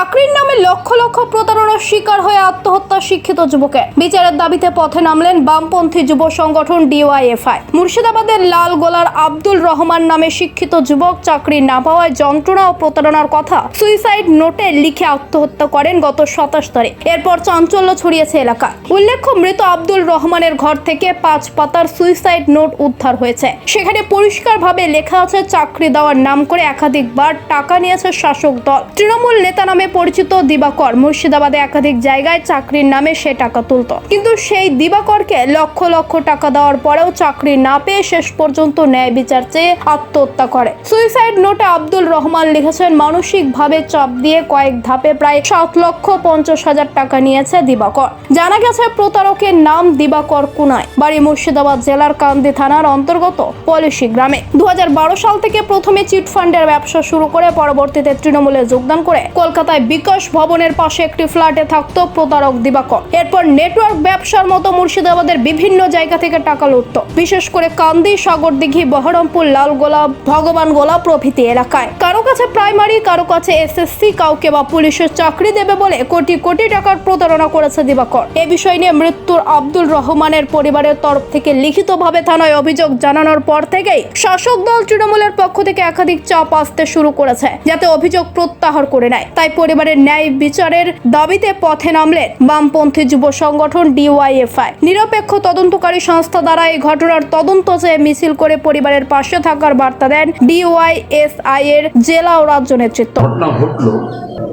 চাকরির নামে লক্ষ লক্ষ প্রতারণার শিকার হয়ে আত্মহত্যা শিক্ষিত যুবকের বিচারের দাবিতে পথে নামলেন বামপন্থী যুব সংগঠন ডিওয়াইএফআই। মুর্শিদাবাদের লালগোলার আব্দুল রহমান নামে শিক্ষিত যুবক চাকরি না পাওয়ায় যন্ত্রণা ও প্রতারণার কথা সুইসাইড নোটে লিখে আত্মহত্যা করেন গত সাতাশ তারিখ। এরপর চাঞ্চল্য ছড়িয়েছে এলাকা উল্লেখ্য, মৃত আব্দুল রহমানের ঘর থেকে পাঁচ পাতার সুইসাইড নোট উদ্ধার হয়েছে। সেখানে পরিষ্কারভাবে লেখা আছে, চাকরি দেওয়ার নাম করে একাধিকবার টাকা নিয়েছে শাসক দল। তৃণমূল নেতা নামে পরিচিত দিবাকর মুর্শিদাবাদে একাধিক জায়গায় চাকরির নামে সে টাকা তুলত। কিন্তু সেই দিবাকরকে লক্ষ লক্ষ টাকা দেওয়ার পরেও চাকরি না পেয়ে শেষ পর্যন্ত ন্যায় বিচার চেয়ে আত্মহত্যা করে। সুইসাইড নোটে আব্দুল রহমান লিখেছেন, মানসিকভাবে চাপ দিয়ে কয়েক ধাপে প্রায় সাত লক্ষ পঞ্চাশ হাজার টাকা নিয়েছে দিবাকর। জানা গেছে, প্রতারকের নাম দিবাকর কুনায় বাড়ি মুর্শিদাবাদ জেলার কান্দি থানার অন্তর্গত পলিশি গ্রামে। দু হাজার বারো সাল থেকে প্রথমে চিট ফান্ডের ব্যবসা শুরু করে পরবর্তীতে তৃণমূলে যোগদান করে কলকাতায় বিকাশ ভবনের পাশে একটি ফ্ল্যাটে থাকতো প্রতারক দিবাকর। এরপর নেটওয়ার্ক ব্যবসার মতো মুর্শিদাবাদের বিভিন্ন জায়গা থেকে টাকা লুটত। বিশেষ করে কান্দি, সাগরদিঘি, বহরমপুর, লালগোলা ভগবান গোলা প্রভৃতি এলাকায়। কারও কাছে প্রাইমারি, কারও কাছে এসএসসি, কাউকে বা পুলিশের চাকরি দেবে বলে কোটি কোটি টাকার প্রতারণা করেছে দিবাকর। এ বিষয় নিয়ে মৃত্যুর আব্দুল রহমানের পরিবারের তরফ থেকে লিখিতভাবে থানায় অভিযোগ জানানোর পর থেকেই শাসক দল তৃণমূলের পক্ষ থেকে একাধিক চাপ আসতে শুরু করেছে, যাতে অভিযোগ প্রত্যাহার করে নেয়। তাই পরিবারের ন্যায় বিচারের দাবিতে পথে নামলেন বামপন্থী যুব সংগঠন ডিওয়াইএফআই। নিরপেক্ষ তদন্তকারী সংস্থা দ্বারা এই ঘটনার তদন্ত চেয়ে মিছিল করে পরিবারের পাশে থাকার বার্তা দেন ডিওয়াইএসআই এর জেলা ও রাজ্য নেতৃত্ব। ঘটনা ঘটলো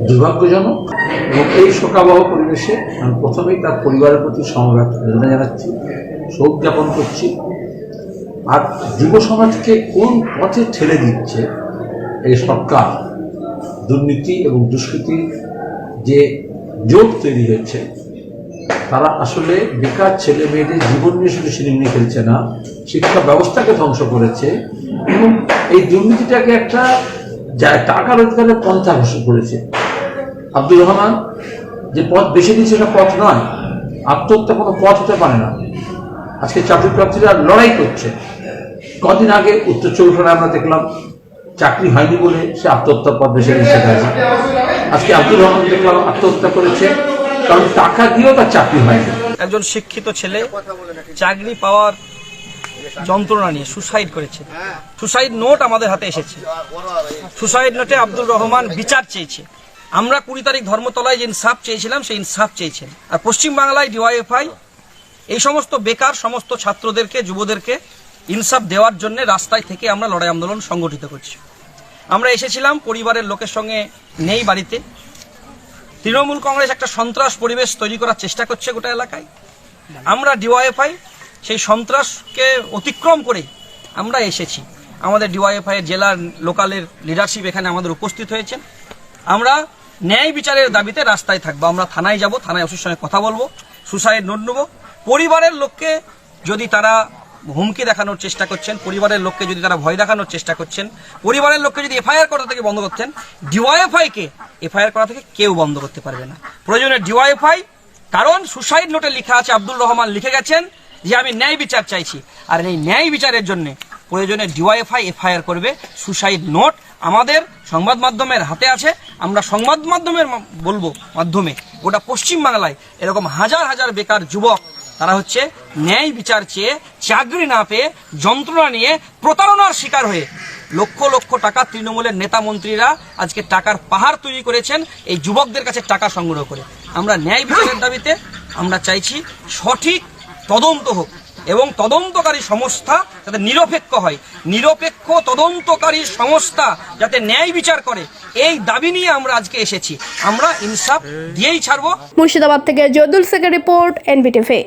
দুর্ভাগ্যজনক এবং এই শোকাবহ পরিবেশে আমি প্রথমেই তার পরিবারের প্রতি সমবেত বেদনা জানাচ্ছি, শোক জ্ঞাপন করছি। আর যুব সমাজকে কোন পথে ঠেলে দিচ্ছে এই সরকার দুর্নীতি এবং দুষ্কৃতির যে যোগ তৈরি হয়েছে, তারা আসলে বেকার ছেলে মেয়েদের জীবন নিয়ে শুধু সিনেমিনি খেলছে না, শিক্ষা ব্যবস্থাকে ধ্বংস করেছে এবং এই দুর্নীতিটাকে একটা টাকা রোজগারের পন্থা ঘোষণা করেছে। আব্দুর রহমান, যে পথ বেছে দিয়েছে সেটা পথ নয়, আত্মহত্যা কোনো পথ হতে পারে না। আজকে চাকরি প্রার্থীরা লড়াই করছে। কদিন আগে উত্তর পরগনায় আমরা দেখলাম চাকরি হয়নি বলে সে আত্মহত্যার পথ বেছে নিচ্ছে গেছে আজকে আব্দুর রহমান দেখলাম আত্মহত্যা করেছে, কারণ টাকা দিয়েও তার চাকরি হয়নি। একজন শিক্ষিত ছেলে চাকরি পাওয়ার যন্ত্রণা নিয়ে সুসাইড করেছে। সুসাইড নোট আমাদের হাতে এসেছে। সুসাইড নোটে আব্দুল রহমান বিচার চেয়েছে। আমরা কুড়ি তারিখ ধর্মতলায় যে ইনসাফ চেয়েছিলাম, সেই ইনসাফ চেয়েছেন। আর পশ্চিমবাংলায় ডিওয়াইএফআই এই সমস্ত বেকার সমস্ত ছাত্রদেরকে, যুবদেরকে ইনসাফ দেওয়ার জন্য রাস্তায় থেকে আমরা লড়াই আন্দোলন সংগঠিত করছি। আমরা এসেছিলাম পরিবারের লোকের সঙ্গে নেই বাড়িতে। তৃণমূল কংগ্রেস একটা সন্ত্রাস পরিবেশ তৈরি করার চেষ্টা করছে গোটা এলাকায়। আমরা ডিওয়াইএফআই, সেই সন্ত্রাসকে অতিক্রম করে আমরা এসেছি। আমাদের ডিওয়াইএফআই জেলার লোকালের লিডারশিপ এখানে আমাদের উপস্থিত হয়েছেন। আমরা ন্যায় বিচারের দাবিতে রাস্তায় থাকব। আমরা থানায় যাব, থানায় ওসির সঙ্গে কথা বলব, সুসাইড নোট নেব। পরিবারের লোককে যদি তারা হুমকি দেখানোর চেষ্টা করছেন, পরিবারের লোককে যদি তারা ভয় দেখানোর চেষ্টা করছেন, পরিবারের লোককে যদি এফআইআর করা থেকে বন্ধ করতেন ডিওয়াইএফআই কে এফআইআর করা থেকে কেউ বন্ধ করতে পারবে না। প্রয়োজনে ডিওয়াইএফআই, কারণ সুসাইড নোটে লেখা আছে আব্দুল রহমান লিখে গেছেন যে আমি ন্যায় বিচার চাইছি। আর এই ন্যায় বিচারের জন্য প্রয়োজনে ডিওয়াইএফআই এফআইআর করবে। সুসাইড নোট আমাদের সংবাদ মাধ্যমের হাতে আছে। আমরা সংবাদ মাধ্যমের বলব মাধ্যমে। গোটা পশ্চিমবাংলায় এরকম হাজার হাজার বেকার যুবক তারা হচ্ছে ন্যায় বিচার চেয়ে, চাকরি না পেয়ে, যন্ত্রণা নিয়ে প্রতারণার শিকার হয়ে। লক্ষ লক্ষ টাকা তৃণমূলের নেতা মন্ত্রীরা আজকে টাকার পাহাড় তৈরি করেছেন, এই যুবকদের কাছে টাকা সংগ্রহ করে। আমরা ন্যায় বিচারের দাবিতে আমরা চাইছি সঠিক তদন্ত হোক এবং তদন্তকারী সংস্থা যাতে নিরপেক্ষ হয়। নিরপেক্ষ তদন্তকারী সংস্থা যাতে ন্যায় বিচার করে। এই দাবি নিয়ে আমরা আজকে এসেছি। আমরা ইনসাফ দিয়েই ছাড়বো। মুর্শিদাবাদ থেকে জয়দুল শেখের রিপোর্ট, এনবিটিভি।